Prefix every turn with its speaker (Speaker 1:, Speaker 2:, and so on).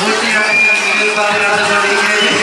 Speaker 1: போட்டி நடக்கிறது நடந்து கொண்டிருக்கிறது